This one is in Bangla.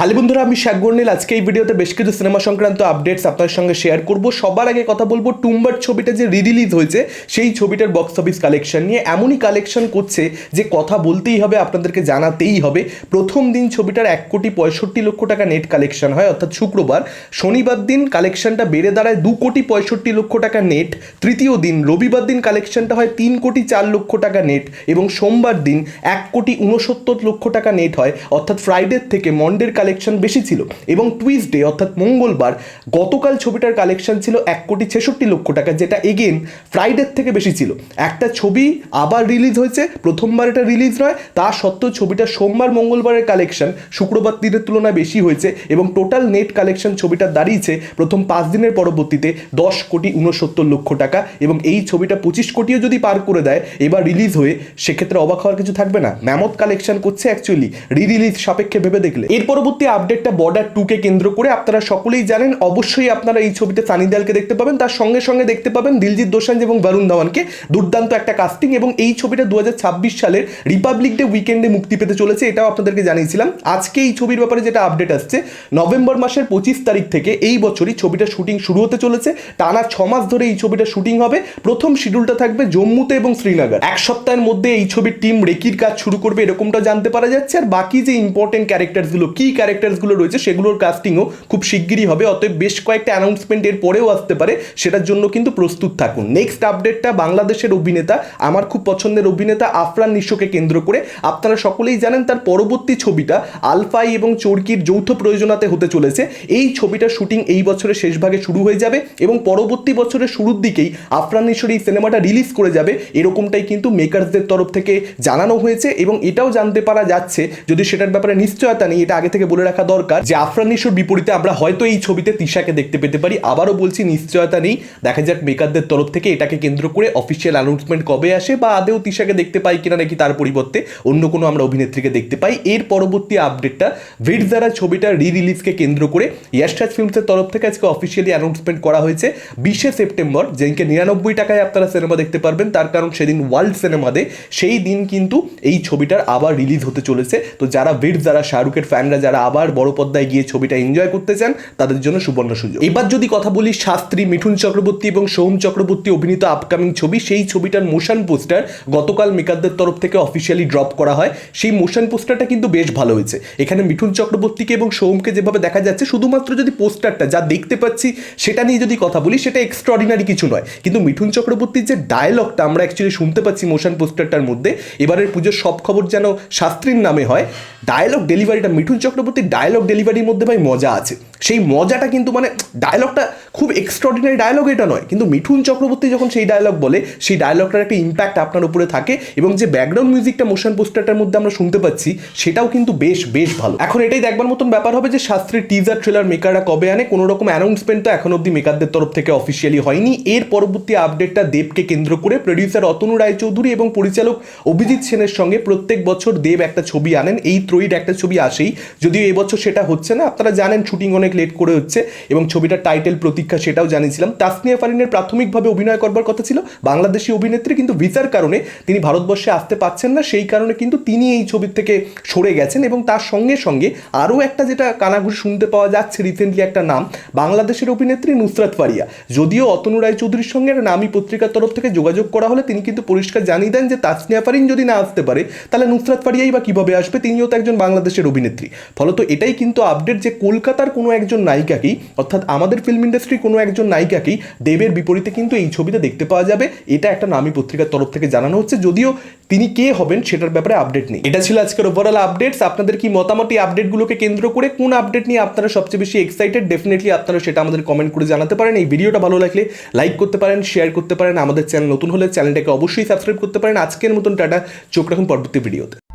হ্যালো বন্ধুরা, আমি শাকবর্ণিল আজকে এই ভিডিওতে বেশ কিছু সিনেমা সংক্রান্ত আপডেটস আপনার সঙ্গে শেয়ার করব। সবার আগে কথা বলব টুম্বার ছবিটা যে রিলিজ হয়েছে, সেই ছবিটার বক্স অফিস কালেকশন নিয়ে। এমনই কালেকশন করছে যে কথা বলতেই হবে, আপনাদেরকে জানাতেই হবে। প্রথম দিন ছবিটার এক কোটি পঁয়ষট্টি লক্ষ টাকা নেট কালেকশন হয়, অর্থাৎ শুক্রবার। শনিবার দিন কালেকশনটা বেড়ে দাঁড়ায় দু কোটি পঁয়ষট্টি লক্ষ টাকা নেট তৃতীয় দিন, রবিবার দিন কালেকশনটা হয় তিন কোটি চার লক্ষ টাকা নেট এবং সোমবার দিন এক কোটি উনসত্তর লক্ষ টাকা নেট হয়, অর্থাৎ ফ্রাইডের থেকে মন্ডের কালেকশন বেশি ছিল। এবং টুইসডে অর্থাৎ মঙ্গলবার, গতকাল ছবিটার কালেকশন ছিল এক কোটি ছেষট্টি লক্ষ টাকা, যেটা এগেন ফ্রাইডের থেকে বেশি ছিল। একটা ছবি আবার রিলিজ হয়েছে, প্রথমবার এটা রিলিজ নয়, তা সত্ত্বেও ছবিটা সোমবার, মঙ্গলবারের কালেকশন শুক্রবার দিনের তুলনায় বেশি হয়েছে এবং টোটাল নেট কালেকশন ছবিটা দাঁড়িয়েছে প্রথম পাঁচ দিনের পরবর্তীতে দশ কোটি উনসত্তর লক্ষ টাকা এবং এই ছবিটা পঁচিশ কোটিও যদি পার করে দেয়, এবার রিলিজ হয়ে সেক্ষেত্রে অবাক হওয়ার কিছু থাকবে না। ম্যামথ কালেকশন করছে অ্যাকচুয়ালি রি রিলিজ সাপেক্ষে ভেবে দেখলে। এর পরবর্তী আপডেটটা বর্ডার টুকে কেন্দ্র করে আপনারা সকলেই জানেন, অবশ্যই আপনারা এই ছবিতে সানি দেওয়ালকে দেখতে পাবেন। তার সঙ্গে সঙ্গে দেখতে পাবেন দিলজিৎ দোসাঞ্জ এবং বরুণ ধাওয়ানকে। দুর্দান্ত একটা কাস্টিং এবং এই ছবিটা দুহাজার ছাব্বিশ সালের রিপাবলিক ডে উইকেন্ডে মুক্তি পেতে চলেছে, এটাও আপনাদেরকে জানিয়েছিলাম। আজকে এই ছবির ব্যাপারে যেটা আপডেট আসছে, নভেম্বর মাসের পঁচিশ তারিখ থেকে এই বছরই ছবিটা শুটিং শুরু হতে চলেছে। টানা ছ মাস ধরে এই ছবিটা শুটিং হবে। প্রথম শিডিউলটা থাকবে জম্মুতে এবং শ্রীনগর। এক সপ্তাহের মধ্যে এই ছবির টিম রেকির কাজ শুরু করবে, এরকমটা জানতে পারা যাচ্ছে। আর বাকি যে ইম্পর্টেন্ট ক্যারেক্টারসগুলো কি ক্যারেক্টারসগুলো রয়েছে, সেগুলোর কাস্টিংও খুব শিগগিরই হবে, অতএব বেশ কয়েকটা অ্যানাউন্সমেন্ট এর পরেও আসতে পারে, সেটার জন্য কিন্তু প্রস্তুত থাকুন। নেক্সট আপডেটটা বাংলাদেশের অভিনেতা, আমার খুব পছন্দের অভিনেতা আফরান নিশোকে কেন্দ্র করে। আপনারা সকলেই জানেন তার পরবর্তী ছবিটা আলফাই এবং চরকির যৌথ প্রয়োজনাতে হতে চলেছে। এই ছবিটার শুটিং এই বছরের শেষ ভাগে শুরু হয়ে যাবে এবং পরবর্তী বছরের শুরুর দিকেই আফরান নিশোর এই সিনেমাটা রিলিজ করে যাবে। এরকমটাই কিন্তু মেকার্সদের তরফ থেকে জানানো হয়েছে এবং এটাও জানতে পারা যাচ্ছে, যদি সেটার ব্যাপারে নিশ্চয়তা নেই, এটা আগে থেকে বলে রাখা দরকার যে আফরান নিশোর বিপরীতে আমরা হয়তো এই ছবিতে তিশাকে দেখতে পেতে পারি। আবারও বলছি, নিশ্চয়তা নেই। দেখা যাক মেকারদের তরফ থেকে এটাকে কেন্দ্র করে অফিসিয়াল অ্যানাউন্সমেন্ট কবে আসে বা আদেও তিশাকে দেখতে পাই কিনা নাকি তার পরিবর্তে অন্য কোনো আমরা অভিনেত্রীকে দেখতে পাই। এর পরবর্তী আপডেটটা ভিডজারা ছবিটা রি রিলিজকে কেন্দ্র করে ইয়াশরাজ ফিল্মসের তরফ থেকে আজকে অফিসিয়ালি অ্যানাউন্সমেন্ট করা হয়েছে। বিশে সেপ্টেম্বর, যেদিনকে নিরানব্বই টাকায় আপনারা সিনেমা দেখতে পারবেন, তার কারণ সেদিন ওয়ার্ল্ড সিনেমা ডে সেই দিন কিন্তু এই ছবিটার আবার রিলিজ হতে চলেছে। তো যারা ভিড় যারা শাহরুখের ফ্যানরা যারা আবার বড় পর্দায় গিয়ে ছবিটা এনজয় করতে চান, তাদের জন্য সুবর্ণ সুযোগ। এবার যদি কথা বলি শাস্ত্রী, মিঠুন চক্রবর্তী এবং সোম চক্রবর্তী অভিনীত আপকামিং ছবি, সেই ছবিটার মোশন পোস্টার গতকাল মেকারদের তরফ থেকে অফিসিয়ালি ড্রপ করা হয়। সেই মোশন পোস্টারটা কিন্তু বেশ ভালো হয়েছে। এখানে মিঠুন চক্রবর্তীকে এবং সোমকে যেভাবে দেখা যাচ্ছে, শুধুমাত্র যদি পোস্টারটা যা দেখতে পাচ্ছি, সেটা নিয়ে যদি কথা বলি, সেটা এক্সট্রাঅর্ডিনারি কিছু নয়। কিন্তু মিঠুন চক্রবর্তীর যে ডায়লগটা আমরা অ্যাকচুয়ালি শুনতে পাচ্ছি মোশন পোস্টারটার মধ্যে, এবারের পুজোর সব খবর যেন শাস্ত্রীর নামে হয় ডায়লগ ডেলিভারিটা মিঠুন চক্রবর্তীর ডায়লগ ডেলিভারির মধ্যে ভাই মজা আছে। সেই মজাটা কিন্তু মানে ডায়লগটা খুব এক্সট্রাঅর্ডিনারি ডায়লগ এটা নয়। কিন্তু মিঠুন চক্রবর্তী যখন সেই ডায়লগ বলে, সেই ডায়লগটার একটা ইম্প্যাক্ট আপনার উপরে থাকে এবং যে ব্যাকগ্রাউন্ড মিউজিকটা মোশন পোস্টারটার মধ্যে আমরা শুনতে পাচ্ছি, সেটাও কিন্তু বেশ বেশ ভালো। এখন এটাই দেখবার মতন ব্যাপার হবে যে শাস্ত্রীর টিজার ট্রেলার মেকাররা কবে আনে, কোনো রকম অ্যানাউন্সমেন্ট তো এখন অব্দি মেকারদের তরফ থেকে অফিসিয়ালি হয়নি। এর পরবর্তী আপডেটটা দেবকে কেন্দ্র করে প্রডিউসার অতনু রায়চৌধুরী এবং পরিচালক অভিজিৎ সেনের সঙ্গে প্রত্যেক বছর দেব একটা ছবি আনেন। এই ত্রয়ীর একটা ছবি আসেই, যদিও এবছর সেটা হচ্ছে না। আপনারা জানেন শুটিং অনেক লেট করে হচ্ছে এবং ছবিটার টাইটেল প্রতীক্ষা সেটাও জানিয়েছিলাম। তাসনিয়া ফারিনের প্রাথমিকভাবে অভিনয় করবার কথা ছিল। বাংলাদেশি অভিনেত্রী কিন্তু ভিসার কারণে তিনি ভারতবর্ষে আসতে পারছেন না। সেই কারণে কিন্তু তিনি এই ছবির থেকে সরে গেছেন এবং তার সঙ্গে সঙ্গে আরও একটা যেটা কানাঘুষ শুনতে পাওয়া যাচ্ছে রিসেন্টলি একটা নাম, বাংলাদেশের অভিনেত্রী নুসরাত ফারিয়া। যদিও অতনু রায় চৌধুরীর সঙ্গে একটা নামী পত্রিকার তরফ থেকে যোগাযোগ করা হলে তিনি কিন্তু পরিষ্কার জানিয়ে দেন যে তাসনিয়া ফারিন যদি না আসতে পারে, তাহলে নুসরাত ফারিয়াই বা কীভাবে আসবে? তিনিও তো একজন বাংলাদেশের অভিনেত্রী। ফলত এটাই কিন্তু আপডেট যে কলকাতার কোনো একজন নায়িকাকেই অর্থাৎ আমাদের ফিল্ম ইন্ডাস্ট্রির কোনো একজন নায়িকাকেই দেবের বিপরীতে কিন্তু এই ছবিতে দেখতে পাওয়া যাবে। এটা একটা নামী পত্রিকার তরফ থেকে জানানো হচ্ছে। যদিও তিনি কে হবেন সেটার ব্যাপারে আপডেট নেই। এটা ছিল আজকের ওভারঅল আপডেটস আপনাদের কি মতামত এই আপডেটগুলোকে কেন্দ্র করে কোন আপডেট নিয়ে আপনারা সবচেয়ে বেশি এক্সাইটেড ডেফিনেটলি আপনারা সেটা আমাদের কমেন্ট করে জানাতে পারেন। এই ভিডিওটা ভালো লাগলে লাইক করতে পারেন শেয়ার করতে পারেন। আমাদের চ্যানেল নতুন হলে চ্যানেলটাকে অবশ্যই সাবস্ক্রাইব করতে পারেন। আজকের মতন টাটা। চোখ রাখুন পরবর্তী ভিডিওতে